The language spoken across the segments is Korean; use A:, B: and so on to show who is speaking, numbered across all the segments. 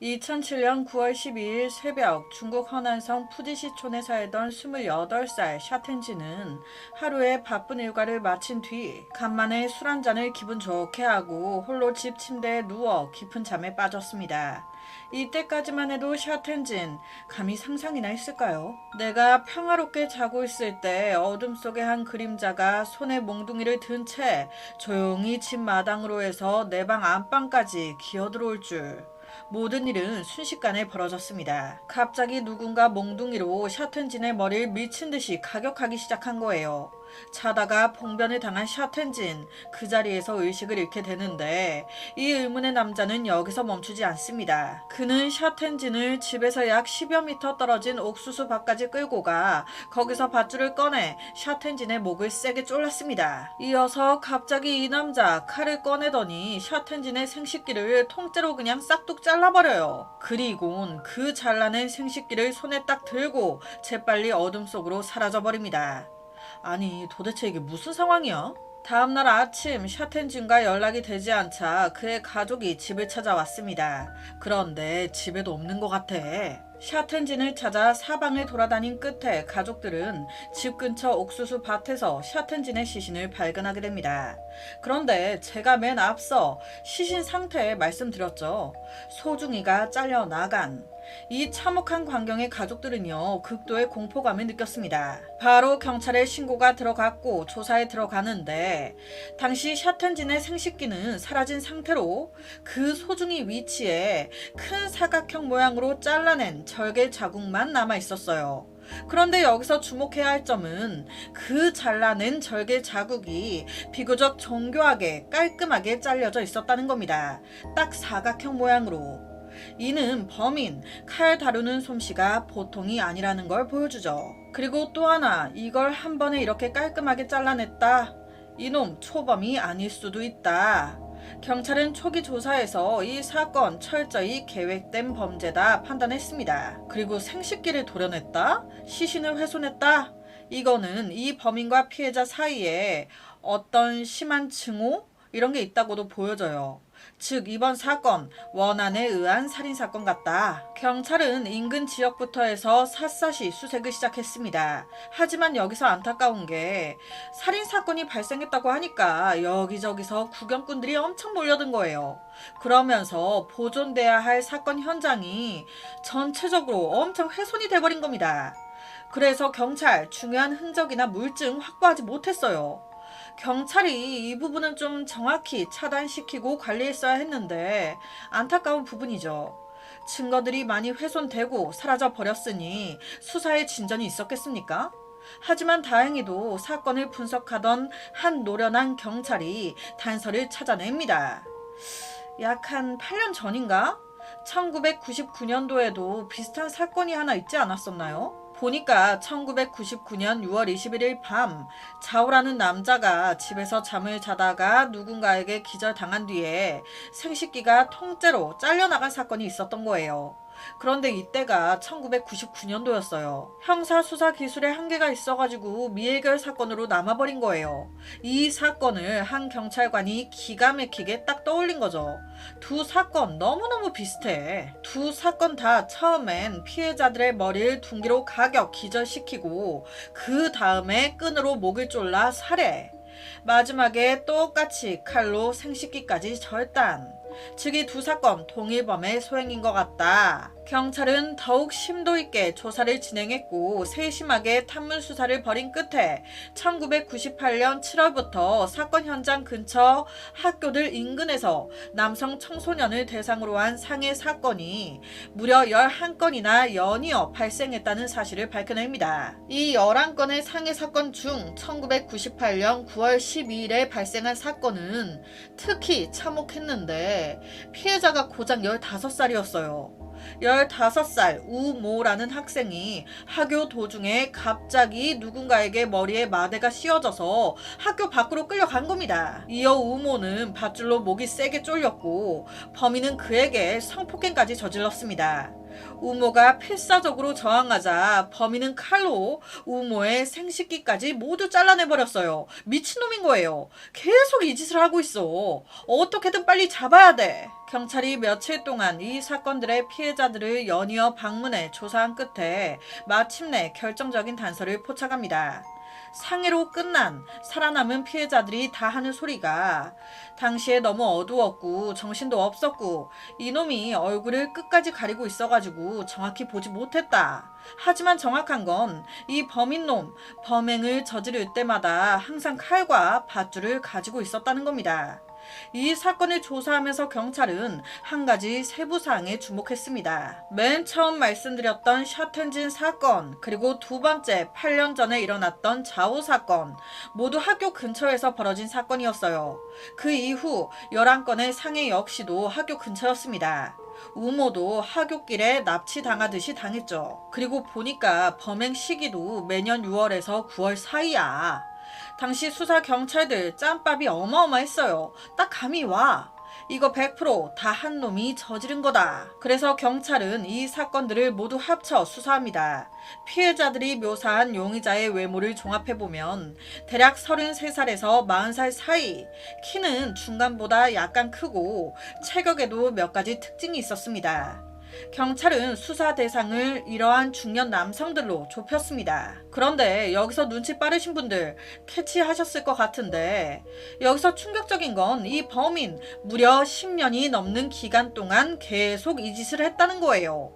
A: 2007년 9월 12일 새벽 중국 허난성 푸지시촌에 살던 28살 샤텐지는 하루에 바쁜 일과를 마친 뒤 간만에 술 한 잔을 기분 좋게 하고 홀로 집 침대에 누워 깊은 잠에 빠졌습니다. 이때까지만 해도 샤텐진 감히 상상이나 했을까요? 내가 평화롭게 자고 있을 때 어둠 속의 한 그림자가 손에 몽둥이를 든 채 조용히 집 마당으로 해서 내 방 안방까지 기어들어올 줄. 모든 일은 순식간에 벌어졌습니다. 갑자기 누군가 몽둥이로 샤텐진의 머리를 미친 듯이 가격하기 시작한 거예요. 자다가 봉변을 당한 샤텐진 그 자리에서 의식을 잃게 되는데 이 의문의 남자는 여기서 멈추지 않습니다. 그는 샤텐진을 집에서 약 10여 미터 떨어진 옥수수 밭까지 끌고 가 거기서 밧줄을 꺼내 샤텐진의 목을 세게 졸랐습니다. 이어서 갑자기 이 남자 칼을 꺼내더니 샤텐진의 생식기를 통째로 그냥 싹둑 잘라버려요. 그리곤 그 잘라낸 생식기를 손에 딱 들고 재빨리 어둠 속으로 사라져버립니다. 아니 도대체 이게 무슨 상황이야? 다음날 아침 샤텐진과 연락이 되지 않자 그의 가족이 집을 찾아왔습니다. 그런데 집에도 없는 것 같아. 샤텐진을 찾아 사방을 돌아다닌 끝에 가족들은 집 근처 옥수수 밭에서 샤텐진의 시신을 발견하게 됩니다. 그런데 제가 맨 앞서 시신 상태 말씀드렸죠. 소중이가 잘려 나간 이 참혹한 광경에 가족들은요 극도의 공포감을 느꼈습니다. 바로 경찰에 신고가 들어갔고 조사에 들어가는데 당시 샤텐진의 생식기는 사라진 상태로 그 소중이 위치에 큰 사각형 모양으로 잘라낸 절개 자국만 남아 있었어요. 그런데 여기서 주목해야 할 점은 그 잘라낸 절개 자국이 비교적 정교하게 깔끔하게 잘려져 있었다는 겁니다. 딱 사각형 모양으로. 이는 범인, 칼 다루는 솜씨가 보통이 아니라는 걸 보여주죠. 그리고 또 하나, 이걸 한 번에 이렇게 깔끔하게 잘라냈다. 이놈 초범이 아닐 수도 있다. 경찰은 초기 조사에서 이 사건 철저히 계획된 범죄다 판단했습니다. 그리고 생식기를 도려냈다? 시신을 훼손했다? 이거는 이 범인과 피해자 사이에 어떤 심한 증오? 이런 게 있다고도 보여져요. 즉 이번 사건 원한에 의한 살인 사건 같다. 경찰은 인근 지역부터 해서 샅샅이 수색을 시작했습니다. 하지만 여기서 안타까운 게 살인 사건이 발생했다고 하니까 여기저기서 구경꾼들이 엄청 몰려든 거예요. 그러면서 보존돼야 할 사건 현장이 전체적으로 엄청 훼손이 돼버린 겁니다. 그래서 경찰 중요한 흔적이나 물증 확보하지 못했어요. 경찰이 이 부분은 좀 정확히 차단시키고 관리했어야 했는데 안타까운 부분이죠. 증거들이 많이 훼손되고 사라져 버렸으니 수사에 진전이 있었겠습니까? 하지만 다행히도 사건을 분석하던 한 노련한 경찰이 단서를 찾아냅니다. 약 한 8년 전인가? 1999년도에도 비슷한 사건이 하나 있지 않았었나요? 보니까 1999년 6월 21일 밤 자오라는 남자가 집에서 잠을 자다가 누군가에게 기절당한 뒤에 생식기가 통째로 잘려나간 사건이 있었던 거예요. 그런데 이때가 1999년도였어요. 형사 수사 기술에 한계가 있어가지고 미해결 사건으로 남아버린 거예요. 이 사건을 한 경찰관이 기가 막히게 딱 떠올린 거죠. 두 사건 너무너무 비슷해. 두 사건 다 처음엔 피해자들의 머리를 둔기로 가격 기절시키고 그 다음에 끈으로 목을 졸라 살해. 마지막에 똑같이 칼로 생식기까지 절단. 즉이 두 사건 동일범의 소행인 것 같다. 경찰은 더욱 심도 있게 조사를 진행했고 세심하게 탐문 수사를 벌인 끝에 1998년 7월부터 사건 현장 근처 학교들 인근에서 남성 청소년을 대상으로 한 상해 사건이 무려 11건이나 연이어 발생했다는 사실을 밝혀냅니다. 이 11건의 상해 사건 중 1998년 9월 12일에 발생한 사건은 특히 참혹했는데 피해자가 고작 15살이었어요. 15살 우모라는 학생이 학교 도중에 갑자기 누군가에게 머리에 마대가 씌워져서 학교 밖으로 끌려간 겁니다. 이어 우모는 밧줄로 목이 세게 쫄렸고 범인은 그에게 성폭행까지 저질렀습니다. 우모가 필사적으로 저항하자 범인은 칼로 우모의 생식기까지 모두 잘라내버렸어요. 미친놈인 거예요. 계속 이 짓을 하고 있어. 어떻게든 빨리 잡아야 돼. 경찰이 며칠 동안 이 사건들의 피해자들을 연이어 방문해 조사한 끝에 마침내 결정적인 단서를 포착합니다. 상해로 끝난 살아남은 피해자들이 다 하는 소리가 당시에 너무 어두웠고 정신도 없었고 이놈이 얼굴을 끝까지 가리고 있어가지고 정확히 보지 못했다. 하지만 정확한 건 이 범인놈 범행을 저지를 때마다 항상 칼과 밧줄을 가지고 있었다는 겁니다. 이 사건을 조사하면서 경찰은 한 가지 세부 사항에 주목했습니다. 맨 처음 말씀드렸던 샤튼진 사건, 그리고 두 번째 8년 전에 일어났던 자오 사건, 모두 학교 근처에서 벌어진 사건이었어요. 그 이후 11건의 상해 역시도 학교 근처였습니다. 우모도 하굣길에 납치당하듯이 당했죠. 그리고 보니까 범행 시기도 매년 6월에서 9월 사이야. 당시 수사 경찰들 짬밥이 어마어마했어요. 딱 감이 와. 이거 100%다 한 놈이 저지른 거다. 그래서 경찰은 이 사건들을 모두 합쳐 수사합니다. 피해자들이 묘사한 용의자의 외모를 종합해보면 대략 33살에서 40살 사이, 키는 중간보다 약간 크고 체격에도 몇 가지 특징이 있었습니다. 경찰은 수사 대상을 이러한 중년 남성들로 좁혔습니다. 그런데 여기서 눈치 빠르신 분들 캐치하셨을 것 같은데 여기서 충격적인 건 이 범인 무려 10년이 넘는 기간 동안 계속 이 짓을 했다는 거예요.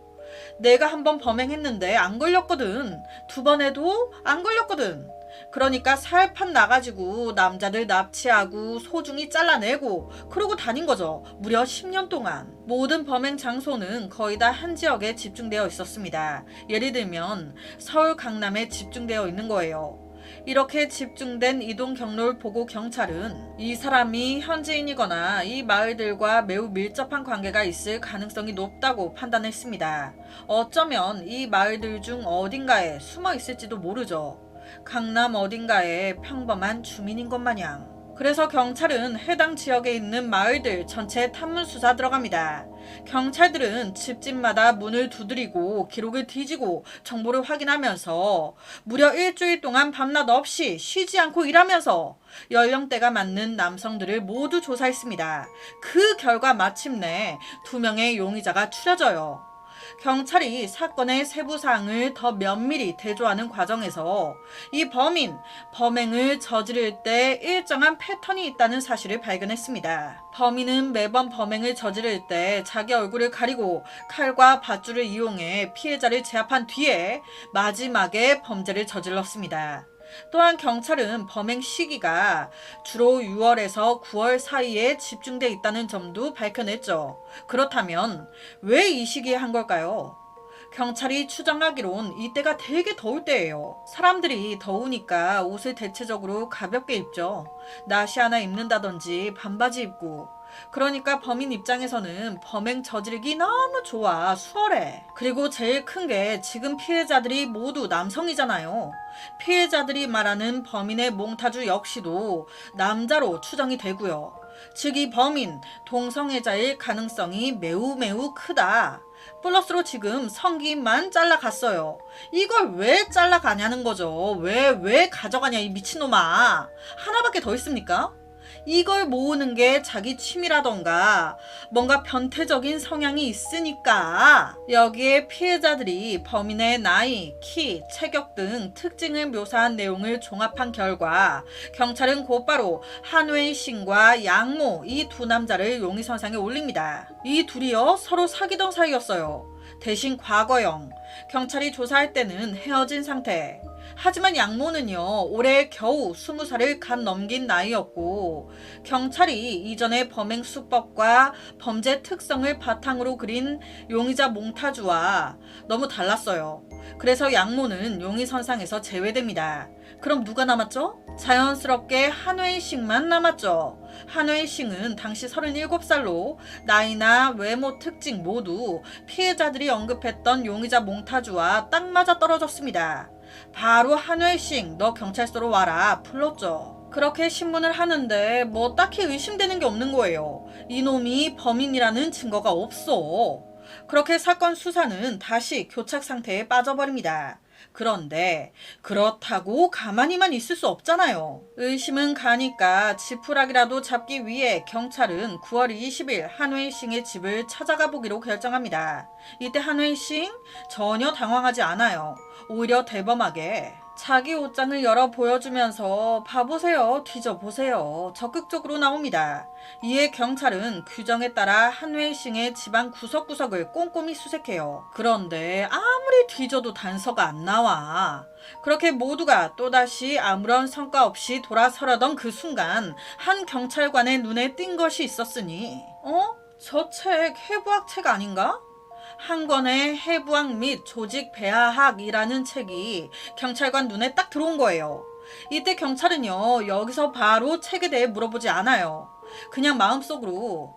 A: 내가 한 번 범행했는데 안 걸렸거든. 두 번 해도 안 걸렸거든. 그러니까 살판 나가지고 남자들 납치하고 소중히 잘라내고 그러고 다닌 거죠. 무려 10년 동안. 모든 범행 장소는 거의 다 한 지역에 집중되어 있었습니다. 예를 들면 서울 강남에 집중되어 있는 거예요. 이렇게 집중된 이동 경로를 보고 경찰은 이 사람이 현지인이거나 이 마을들과 매우 밀접한 관계가 있을 가능성이 높다고 판단했습니다. 어쩌면 이 마을들 중 어딘가에 숨어 있을지도 모르죠. 강남 어딘가에 평범한 주민인 것 마냥. 그래서 경찰은 해당 지역에 있는 마을들 전체 탐문 수사 들어갑니다. 경찰들은 집집마다 문을 두드리고 기록을 뒤지고 정보를 확인하면서 무려 일주일 동안 밤낮 없이 쉬지 않고 일하면서 연령대가 맞는 남성들을 모두 조사했습니다. 그 결과 마침내 두 명의 용의자가 추려져요. 경찰이 사건의 세부 사항을 더 면밀히 대조하는 과정에서 이 범인 범행을 저지를 때 일정한 패턴이 있다는 사실을 발견했습니다. 범인은 매번 범행을 저지를 때 자기 얼굴을 가리고 칼과 밧줄을 이용해 피해자를 제압한 뒤에 마지막에 범죄를 저질렀습니다. 또한 경찰은 범행 시기가 주로 6월에서 9월 사이에 집중돼 있다는 점도 밝혀냈죠. 그렇다면 왜 이 시기에 한 걸까요? 경찰이 추정하기론 이때가 되게 더울 때예요. 사람들이 더우니까 옷을 대체적으로 가볍게 입죠. 나시 하나 입는다든지 반바지 입고. 그러니까 범인 입장에서는 범행 저지르기 너무 좋아, 수월해. 그리고 제일 큰 게 지금 피해자들이 모두 남성이잖아요. 피해자들이 말하는 범인의 몽타주 역시도 남자로 추정이 되고요. 즉 이 범인 동성애자일 가능성이 매우 매우 크다. 플러스로 지금 성기만 잘라갔어요. 이걸 왜 잘라가냐는 거죠. 왜, 왜 가져가냐, 이 미친놈아. 하나밖에 더 있습니까? 이걸 모으는 게 자기 취미라던가 뭔가 변태적인 성향이 있으니까 여기에 피해자들이 범인의 나이, 키, 체격 등 특징을 묘사한 내용을 종합한 결과 경찰은 곧바로 한웨이 신과 양모 이 두 남자를 용의선상에 올립니다. 이 둘이요 서로 사귀던 사이였어요. 대신 과거형 경찰이 조사할 때는 헤어진 상태. 하지만 양모는요, 올해 겨우 20살을 갓 넘긴 나이였고, 경찰이 이전의 범행 수법과 범죄 특성을 바탕으로 그린 용의자 몽타주와 너무 달랐어요. 그래서 양모는 용의 선상에서 제외됩니다. 그럼 누가 남았죠? 자연스럽게 한웨이싱만 남았죠. 한웨이싱은 당시 37살로 나이나 외모 특징 모두 피해자들이 언급했던 용의자 몽타주와 딱 맞아 떨어졌습니다. 바로 한회싱 너 경찰서로 와라 불렀죠. 그렇게 신문을 하는데 뭐 딱히 의심되는 게 없는 거예요. 이놈이 범인이라는 증거가 없어. 그렇게 사건 수사는 다시 교착 상태에 빠져버립니다. 그런데 그렇다고 가만히만 있을 수 없잖아요. 의심은 가니까 지푸라기라도 잡기 위해 경찰은 9월 20일 한웨이싱의 집을 찾아가 보기로 결정합니다. 이때 한웨이싱 전혀 당황하지 않아요. 오히려 대범하게 자기 옷장을 열어 보여주면서 봐보세요, 뒤져보세요. 적극적으로 나옵니다. 이에 경찰은 규정에 따라 한웨이싱의 집안 구석구석을 꼼꼼히 수색해요. 그런데 아무리 뒤져도 단서가 안 나와. 그렇게 모두가 또다시 아무런 성과 없이 돌아서려던 그 순간 한 경찰관의 눈에 띈 것이 있었으니 어? 저 책 해부학 책 아닌가? 한 권의 해부학 및 조직 배아학이라는 책이 경찰관 눈에 딱 들어온 거예요. 이때 경찰은요, 여기서 바로 책에 대해 물어보지 않아요. 그냥 마음속으로,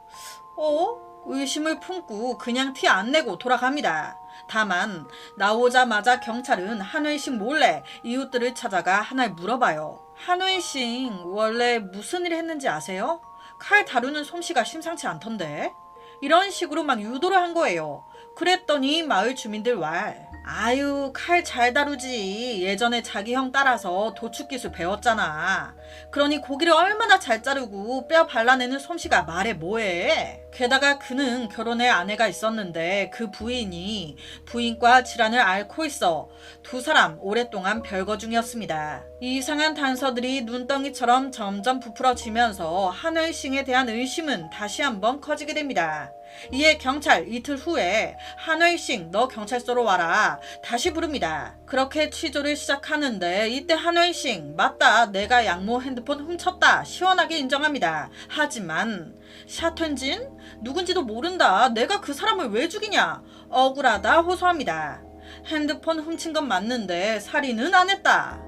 A: 어? 의심을 품고 그냥 티 안 내고 돌아갑니다. 다만, 나오자마자 경찰은 한회싱 몰래 이웃들을 찾아가 하나를 물어봐요. 한회싱 원래 무슨 일 했는지 아세요? 칼 다루는 솜씨가 심상치 않던데? 이런 식으로 막 유도를 한 거예요. 그랬더니 마을 주민들 왈. 아유, 칼 잘 다루지. 예전에 자기 형 따라서 도축 기술 배웠잖아. 그러니 고기를 얼마나 잘 자르고 뼈 발라내는 솜씨가 말해 뭐해. 게다가 그는 결혼해 아내가 있었는데 그 부인이 부인과 질환을 앓고 있어 두 사람 오랫동안 별거 중이었습니다. 이상한 단서들이 눈덩이처럼 점점 부풀어지면서 한월싱에 대한 의심은 다시 한번 커지게 됩니다. 이에 경찰 이틀 후에 한월싱 너 경찰서로 와라 다시 부릅니다. 그렇게 취조를 시작하는데 이때 한월싱 맞다 내가 양모 핸드폰 훔쳤다 시원하게 인정합니다. 하지만 샤텐진 누군지도 모른다 내가 그 사람을 왜 죽이냐 억울하다 호소합니다. 핸드폰 훔친 건 맞는데 살인은 안 했다.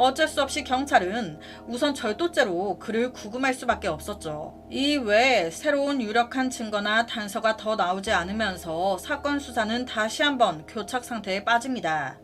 A: 어쩔 수 없이 경찰은 우선 절도죄로 그를 구금할 수밖에 없었죠. 이 외에 새로운 유력한 증거나 단서가 더 나오지 않으면서 사건 수사는 다시 한번 교착 상태에 빠집니다.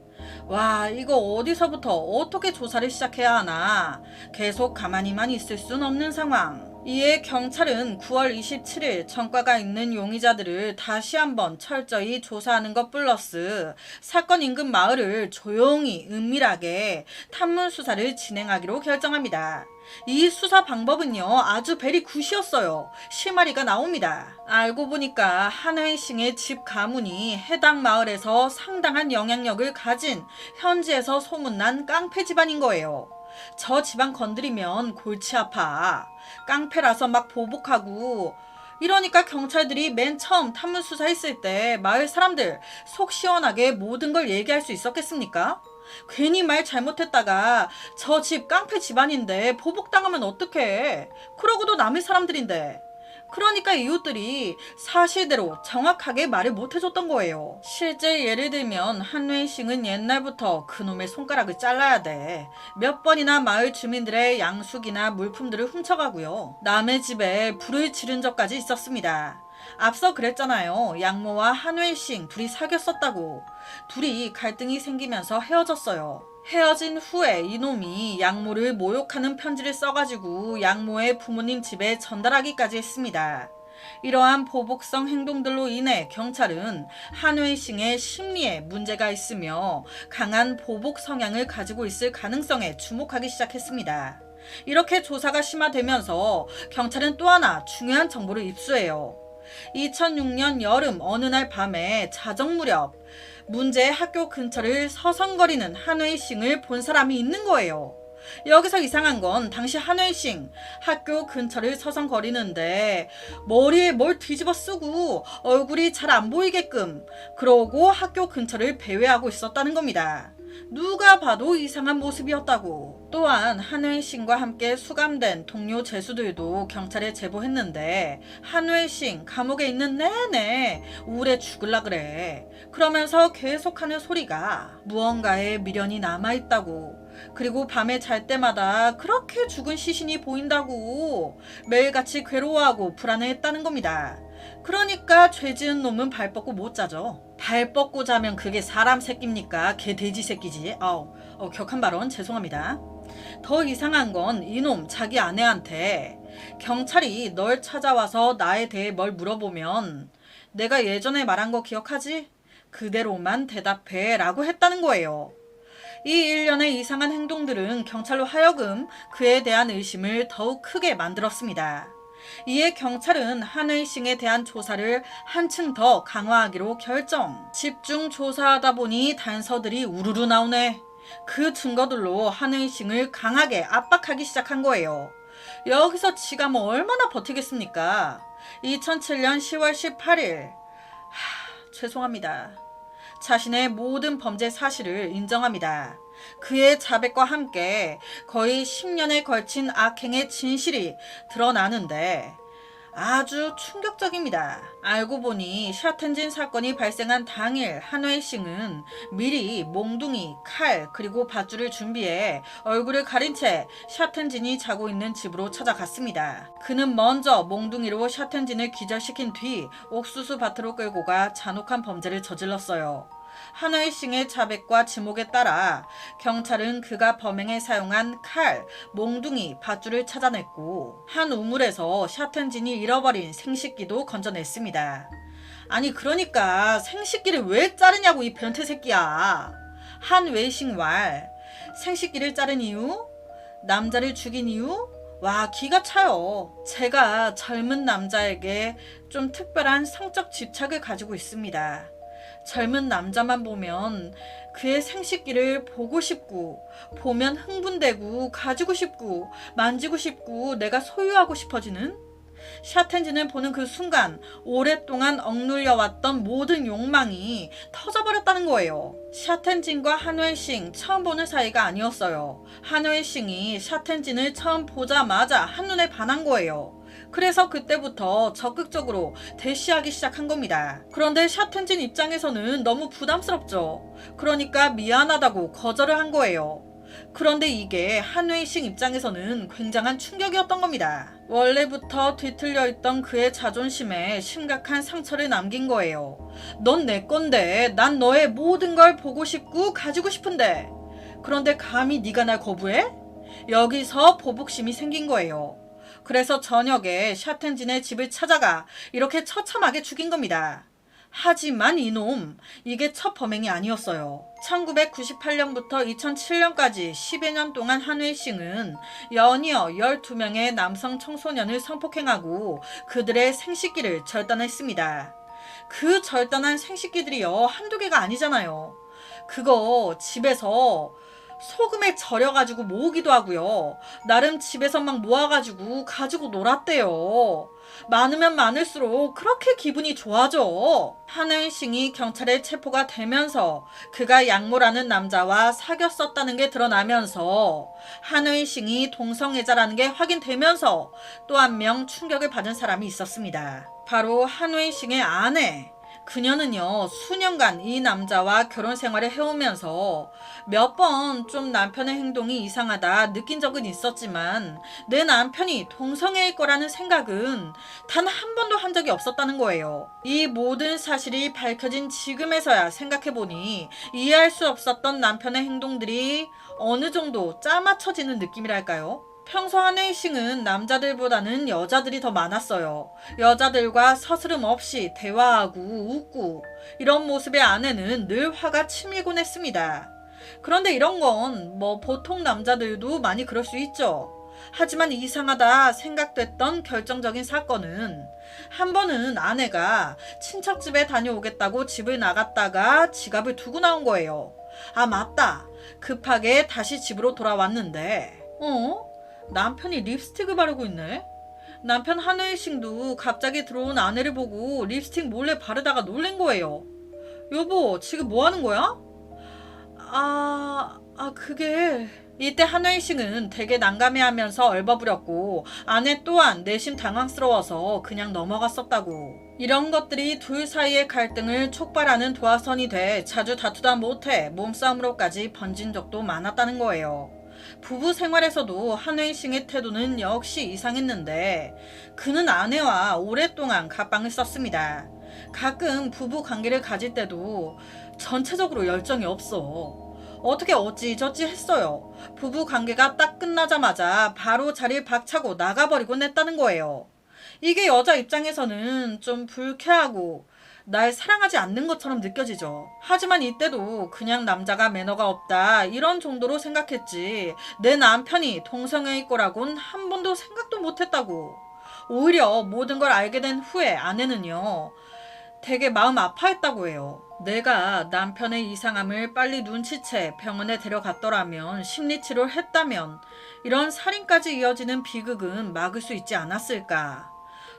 A: 와, 이거 어디서부터 어떻게 조사를 시작해야 하나? 계속 가만히만 있을 순 없는 상황. 이에 경찰은 9월 27일 전과가 있는 용의자들을 다시 한번 철저히 조사하는 것 플러스 사건 인근 마을을 조용히 은밀하게 탐문 수사를 진행하기로 결정합니다. 이 수사 방법은요 아주 베리 굿이었어요. 실마리가 나옵니다. 알고 보니까 한회싱의 집 가문이 해당 마을에서 상당한 영향력을 가진 현지에서 소문난 깡패 집안인 거예요. 저 집안 건드리면 골치 아파. 깡패라서 막 보복하고 이러니까 경찰들이 맨 처음 탐문 수사했을 때 마을 사람들 속 시원하게 모든 걸 얘기할 수 있었겠습니까? 괜히 말 잘못했다가 저 집 깡패 집안인데 보복당하면 어떡해. 그러고도 남의 사람들인데. 그러니까 이웃들이 사실대로 정확하게 말을 못 해줬던 거예요. 실제 예를 들면 한웨이싱은 옛날부터 그놈의 손가락을 잘라야 돼. 몇 번이나 마을 주민들의 양숙이나 물품들을 훔쳐가고요. 남의 집에 불을 지른 적까지 있었습니다. 앞서 그랬잖아요. 양모와 한웨이싱 둘이 사귀었었다고. 둘이 갈등이 생기면서 헤어졌어요. 헤어진 후에 이놈이 양모를 모욕하는 편지를 써가지고 양모의 부모님 집에 전달하기까지 했습니다. 이러한 보복성 행동들로 인해 경찰은 한웨이싱의 심리에 문제가 있으며 강한 보복 성향을 가지고 있을 가능성에 주목하기 시작했습니다. 이렇게 조사가 심화되면서 경찰은 또 하나 중요한 정보를 입수해요. 2006년 여름 어느 날 밤에 자정 무렵 문제의 학교 근처를 서성거리는 한웨이싱을 본 사람이 있는 거예요. 여기서 이상한 건 당시 한웨이싱 학교 근처를 서성거리는데 머리에 뭘 뒤집어 쓰고 얼굴이 잘 안 보이게끔 그러고 학교 근처를 배회하고 있었다는 겁니다. 누가 봐도 이상한 모습이었다고. 또한 한웨이 싱과 함께 수감된 동료 재수들도 경찰에 제보했는데 한웨이 싱 감옥에 있는 내내 우울해 죽을라 그래. 그러면서 계속하는 소리가 무언가에 미련이 남아있다고. 그리고 밤에 잘 때마다 그렇게 죽은 시신이 보인다고 매일같이 괴로워하고 불안해했다는 겁니다. 그러니까 죄 지은 놈은 발 뻗고 못 자죠. 발 뻗고 자면 그게 사람 새끼입니까? 개 돼지 새끼지. 아우, 어, 격한 발언 죄송합니다. 더 이상한 건 이놈 자기 아내한테 경찰이 널 찾아와서 나에 대해 뭘 물어보면 내가 예전에 말한 거 기억하지? 그대로만 대답해 라고 했다는 거예요. 이 일련의 이상한 행동들은 경찰로 하여금 그에 대한 의심을 더욱 크게 만들었습니다. 이에 경찰은 한의싱에 대한 조사를 한층 더 강화하기로 결정. 집중 조사하다 보니 단서들이 우르르 나오네. 그 증거들로 한의싱을 강하게 압박하기 시작한 거예요. 여기서 지가 뭐 얼마나 버티겠습니까? 2007년 10월 18일. 하, 죄송합니다. 자신의 모든 범죄 사실을 인정합니다. 그의 자백과 함께 거의 10년에 걸친 악행의 진실이 드러나는데 아주 충격적입니다. 알고 보니 샤텐진 사건이 발생한 당일 한웨이 싱은 미리 몽둥이, 칼, 그리고 밧줄을 준비해 얼굴을 가린 채 샤텐진이 자고 있는 집으로 찾아갔습니다. 그는 먼저 몽둥이로 샤텐진을 기절시킨 뒤 옥수수 밭으로 끌고 가 잔혹한 범죄를 저질렀어요. 한웨이싱의 자백과 지목에 따라 경찰은 그가 범행에 사용한 칼, 몽둥이, 밧줄을 찾아냈고 한 우물에서 샤텐진이 잃어버린 생식기도 건져냈습니다. 아니 그러니까 생식기를 왜 자르냐고 이 변태 새끼야. 한 웨이싱 왈 생식기를 자른 이유? 남자를 죽인 이유? 와 기가 차요. 제가 젊은 남자에게 좀 특별한 성적 집착을 가지고 있습니다. 젊은 남자만 보면 그의 생식기를 보고 싶고 보면 흥분되고 가지고 싶고 만지고 싶고 내가 소유하고 싶어지는 샤텐진을 보는 그 순간 오랫동안 억눌려왔던 모든 욕망이 터져버렸다는 거예요. 샤텐진과 한웰싱 처음 보는 사이가 아니었어요. 한웰싱이 샤텐진을 처음 보자마자 한눈에 반한 거예요. 그래서 그때부터 적극적으로 대시하기 시작한 겁니다. 그런데 샤텐진 입장에서는 너무 부담스럽죠. 그러니까 미안하다고 거절을 한 거예요. 그런데 이게 한웨이싱 입장에서는 굉장한 충격이었던 겁니다. 원래부터 뒤틀려 있던 그의 자존심에 심각한 상처를 남긴 거예요. 넌 내 건데 난 너의 모든 걸 보고 싶고 가지고 싶은데 그런데 감히 네가 날 거부해? 여기서 보복심이 생긴 거예요. 그래서 저녁에 샤텐진의 집을 찾아가 이렇게 처참하게 죽인 겁니다. 하지만 이놈, 이게 첫 범행이 아니었어요. 1998년부터 2007년까지 10여 년 동안 한웨이싱은 연이어 12명의 남성 청소년을 성폭행하고 그들의 생식기를 절단했습니다. 그 절단한 생식기들이요, 한두 개가 아니잖아요. 그거 집에서 소금에 절여가지고 모으기도 하고요. 나름 집에서 막 모아가지고 가지고 놀았대요. 많으면 많을수록 그렇게 기분이 좋아져. 하늘싱이 경찰에 체포가 되면서 그가 양모라는 남자와 사귀었었다는 게 드러나면서 하늘싱이 동성애자라는 게 확인되면서 또 한 명 충격을 받은 사람이 있었습니다. 바로 한웨이싱의 아내 그녀는요, 수년간 이 남자와 결혼 생활을 해오면서 몇 번 좀 남편의 행동이 이상하다 느낀 적은 있었지만 내 남편이 동성애일 거라는 생각은 단 한 번도 한 적이 없었다는 거예요. 이 모든 사실이 밝혀진 지금에서야 생각해보니 이해할 수 없었던 남편의 행동들이 어느 정도 짜맞춰지는 느낌이랄까요? 평소 한웨이싱은 남자들보다는 여자들이 더 많았어요. 여자들과 서스름 없이 대화하고 웃고 이런 모습의 아내는 늘 화가 치밀곤 했습니다. 그런데 이런 건 뭐 보통 남자들도 많이 그럴 수 있죠. 하지만 이상하다 생각됐던 결정적인 사건은 한 번은 아내가 친척집에 다녀오겠다고 집을 나갔다가 지갑을 두고 나온 거예요. 아, 맞다. 급하게 다시 집으로 돌아왔는데, 어? 남편이 립스틱을 바르고 있네? 남편 한혜싱도 갑자기 들어온 아내를 보고 립스틱 몰래 바르다가 놀란 거예요. 여보, 지금 뭐 하는 거야? 아, 아, 그게. 이때 한혜싱은 되게 난감해 하면서 얼버무렸고, 아내 또한 내심 당황스러워서 그냥 넘어갔었다고. 이런 것들이 둘 사이의 갈등을 촉발하는 도화선이 돼 자주 다투다 못해 몸싸움으로까지 번진 적도 많았다는 거예요. 부부 생활에서도 한웨이싱의 태도는 역시 이상했는데 그는 아내와 오랫동안 갑방을 썼습니다. 가끔 부부 관계를 가질 때도 전체적으로 열정이 없어. 어떻게 어찌저찌 했어요. 부부 관계가 딱 끝나자마자 바로 자리를 박차고 나가버리곤 했다는 거예요. 이게 여자 입장에서는 좀 불쾌하고 날 사랑하지 않는 것처럼 느껴지죠. 하지만 이때도 그냥 남자가 매너가 없다 이런 정도로 생각했지 내 남편이 동성애일 거라곤 한 번도 생각도 못했다고. 오히려 모든 걸 알게 된 후에 아내는요. 되게 마음 아파했다고 해요. 내가 남편의 이상함을 빨리 눈치채 병원에 데려갔더라면 심리치료를 했다면 이런 살인까지 이어지는 비극은 막을 수 있지 않았을까.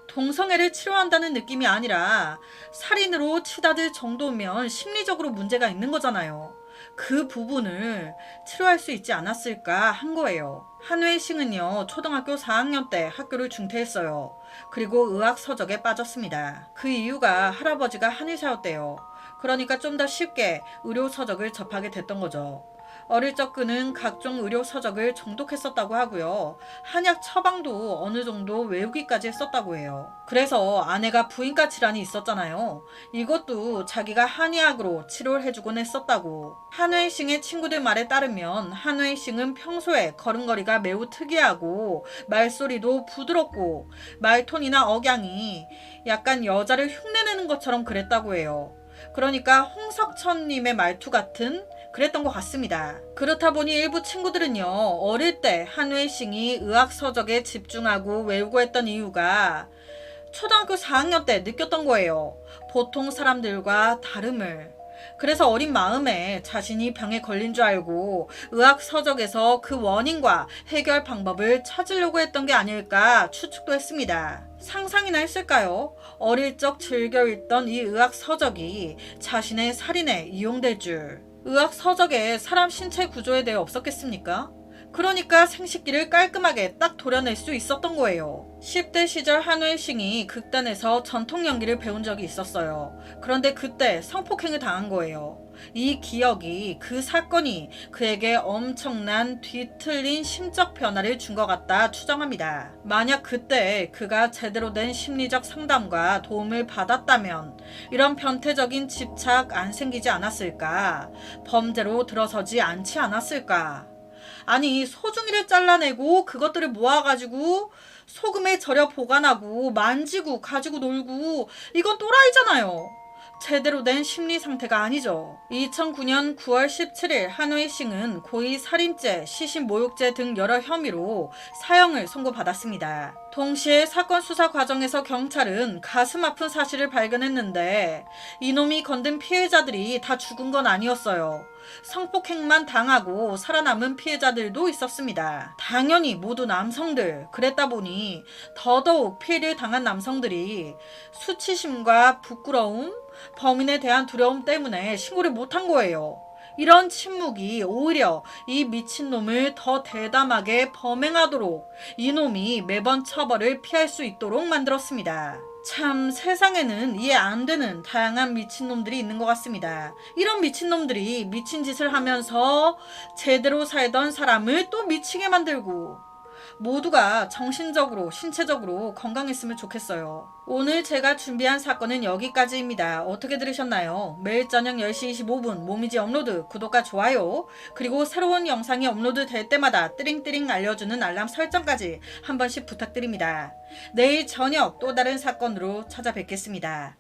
A: 동성애를 치료한다는 느낌이 아니라 살인으로 치닫을 정도면 심리적으로 문제가 있는 거잖아요. 그 부분을 치료할 수 있지 않았을까 한 거예요. 한웨이 싱은요, 초등학교 4학년 때 학교를 중퇴했어요. 그리고 의학 서적에 빠졌습니다. 그 이유가 할아버지가 한의사였대요. 그러니까 좀 더 쉽게 의료 서적을 접하게 됐던 거죠. 어릴 적 그는 각종 의료 서적을 정독했었다고 하고요. 한약 처방도 어느 정도 외우기까지 했었다고 해요. 그래서 아내가 부인과 질환이 있었잖아요. 이것도 자기가 한의학으로 치료를 해주곤 했었다고. 한웨이싱의 친구들 말에 따르면 한웨이싱은 평소에 걸음걸이가 매우 특이하고 말소리도 부드럽고 말톤이나 억양이 약간 여자를 흉내내는 것처럼 그랬다고 해요. 그러니까 홍석천님의 말투 같은 그랬던 것 같습니다. 그렇다 보니 일부 친구들은요, 어릴 때 한웨이싱이 의학 서적에 집중하고 외우고 했던 이유가 초등학교 4학년 때 느꼈던 거예요. 보통 사람들과 다름을. 그래서 어린 마음에 자신이 병에 걸린 줄 알고 의학 서적에서 그 원인과 해결 방법을 찾으려고 했던 게 아닐까 추측도 했습니다. 상상이나 했을까요? 어릴 적 즐겨 읽던 이 의학 서적이 자신의 살인에 이용될 줄. 의학 서적에 사람 신체 구조에 대해 없었겠습니까? 그러니까 생식기를 깔끔하게 딱 도려낼 수 있었던 거예요. 10대 시절 한웨이싱이 극단에서 전통 연기를 배운 적이 있었어요. 그런데 그때 성폭행을 당한 거예요. 이 기억이 그 사건이 그에게 엄청난 뒤틀린 심적 변화를 준 것 같다 추정합니다. 만약 그때 그가 제대로 된 심리적 상담과 도움을 받았다면 이런 변태적인 집착 안 생기지 않았을까? 범죄로 들어서지 않지 않았을까? 아니 소중이를 잘라내고 그것들을 모아가지고 소금에 절여 보관하고 만지고 가지고 놀고 이건 또라이잖아요. 제대로 된 심리 상태가 아니죠. 2009년 9월 17일 한웨이싱은 고의 살인죄, 시신 모욕죄 등 여러 혐의로 사형을 선고받았습니다. 동시에 사건 수사 과정에서 경찰은 가슴 아픈 사실을 발견했는데 이놈이 건든 피해자들이 다 죽은 건 아니었어요. 성폭행만 당하고 살아남은 피해자들도 있었습니다. 당연히 모두 남성들. 그랬다 보니 더더욱 피해를 당한 남성들이 수치심과 부끄러움, 범인에 대한 두려움 때문에 신고를 못한 거예요. 이런 침묵이 오히려 이 미친놈을 더 대담하게 범행하도록 이놈이 매번 처벌을 피할 수 있도록 만들었습니다. 참 세상에는 이해 안 되는 다양한 미친놈들이 있는 것 같습니다. 이런 미친놈들이 미친 짓을 하면서 제대로 살던 사람을 또 미치게 만들고 모두가 정신적으로, 신체적으로 건강했으면 좋겠어요. 오늘 제가 준비한 사건은 여기까지입니다. 어떻게 들으셨나요? 매일 저녁 10시 25분 모미지 업로드, 구독과 좋아요, 그리고 새로운 영상이 업로드 될 때마다 띠링띠링 알려주는 알람 설정까지 한 번씩 부탁드립니다. 내일 저녁 또 다른 사건으로 찾아뵙겠습니다.